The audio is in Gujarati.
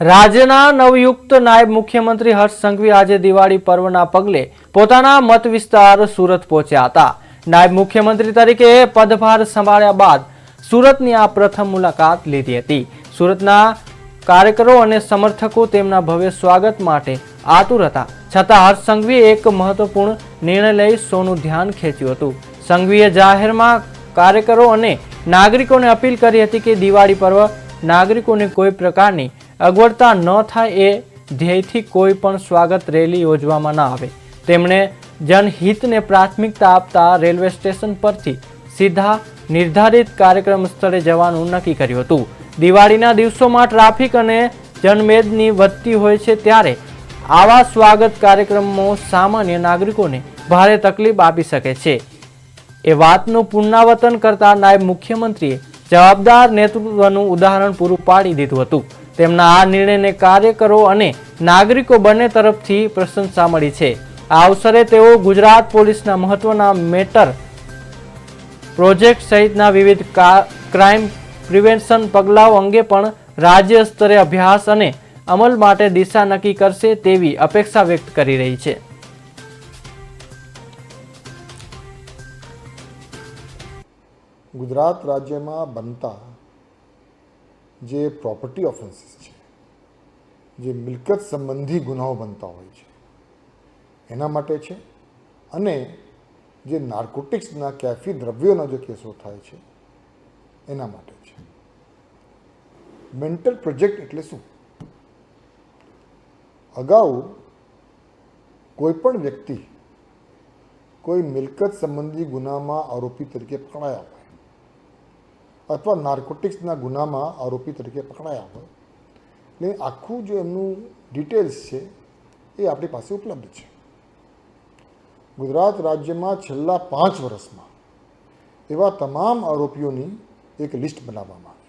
રાજ્યના નવયુક્ત નાયબ મુખ્યમંત્રી હર્ષ સંઘવી આજે દિવાળી પર્વના પગલે પોતાના મત વિસ્તાર સુરત પહોંચ્યા હતા. નાયબ મુખ્યમંત્રી તરીકે પદભાર સંભાળ્યા બાદ સુરતની આ પ્રથમ મુલાકાત લીધી હતી. સુરતના કાર્યકરો અને સમર્થકો તેમના ભવ્ય સ્વાગત માટે આતુર હતા. છતાં હર્ષ સંઘવીએ એક મહત્વપૂર્ણ નિર્ણય લઈ સોનું ધ્યાન ખેંચ્યું હતું. સંઘવીએ જાહેરમાં કાર્યકરો અને નાગરિકોને અપીલ કરી હતી કે દિવાળી પર્વ નાગરિકોને કોઈ પ્રકારની અગવડતા ન થાય એ ધ્યેયથી કોઈ પણ સ્વાગત રેલી યોજવામાં ન આવે. તેમણે જનહિતને પ્રાથમિકતા આપતા રેલવે સ્ટેશન પરથી સીધા નિર્ધારિત કાર્યક્રમ સ્થળે જવાનું નક્કી કર્યું હતું. દિવાળીના દિવસોમાં ટ્રાફિક અને જનમેદની વધતી હોય છે ત્યારે આવા સ્વાગત કાર્યક્રમો સામાન્ય નાગરિકોને ભારે તકલીફ આપી શકે છે. એ વાતનું પુનરાવર્તન કરતા નાયબ મુખ્યમંત્રીએ જવાબદાર નેતૃત્વનું ઉદાહરણ પૂરું પાડી દીધું હતું. તેમના આ નિર્ણયને કાર્યકરો અને નાગરિકો બંને તરફથી પ્રશંસા મળી છે. આ અવસરે તેઓ ગુજરાત પોલીસના મહત્વના મેટર પ્રોજેક્ટ સહિતના વિવિધ ક્રાઇમ પ્રિવેન્શન પગલાઓ અંગે પણ રાજ્ય સ્તરે અભ્યાસ અને અમલ માટે દિશા નક્કી કરશે તેવી અપેક્ષા વ્યક્ત કરી રહી છે. ગુજરાત રાજ્યમાં બનતા જે પ્રોપર્ટી ઓફેન્સીસ છે, જે મિલકત સંબંધી ગુનાઓ બનતા હોય છે, એના માટે છે. અને જે નાર્કોટિક્સના કેફી દ્રવ્યોના જે કેસો થાય છે, એના માટે છે. મેન્ટલ પ્રોજેક્ટ એટલે શું? અગાઉ કોઈપણ વ્યક્તિ કોઈ મિલકત સંબંધી ગુનામાં આરોપી તરીકે પકડાયા હોય અથવા નાર્કોટિક્સના ગુનામાં આરોપી તરીકે પકડાયા હોય. એટલે આખું જે એમનું ડિટેલ્સ છે, એ આપણી પાસે ઉપલબ્ધ છે. ગુજરાત રાજ્યમાં છેલ્લા પાંચ વર્ષમાં એવા તમામ આરોપીઓની એક લિસ્ટ બનાવવામાં